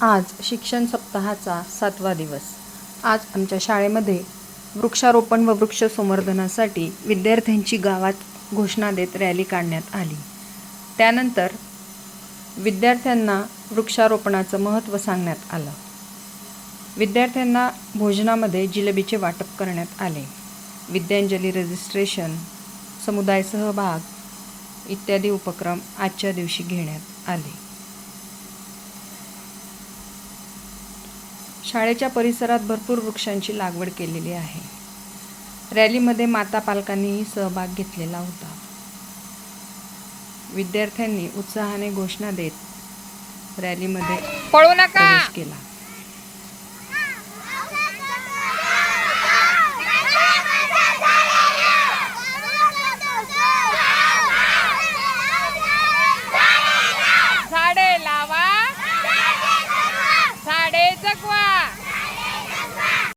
आज शिक्षण सप्ताहाचा सातवा दिवस. आज आमच्या शाळेमध्ये वृक्षारोपण व वृक्ष संवर्धनासाठी विद्यार्थ्यांची गावात घोषणा देत रॅली काढण्यात आली. त्यानंतर विद्यार्थ्यांना वृक्षारोपणाचं महत्त्व सांगण्यात आलं. विद्यार्थ्यांना भोजनामध्ये जिलेबीचे वाटप करण्यात आले. विद्यांजली रजिस्ट्रेशन समुदाय सहभाग इत्यादी उपक्रम आजच्या दिवशी घेण्यात आले. शाळेच्या परिसरात भरपूर वृक्षांची लागवड केलेली आहे. रॅलीमध्ये माता पालकांनीही सहभाग घेतलेला होता. विद्यार्थ्यांनी उत्साहाने घोषणा देत रॅलीमध्ये पळू नका! प्रवेश केला. झाडे लावा! झाडे जगवा!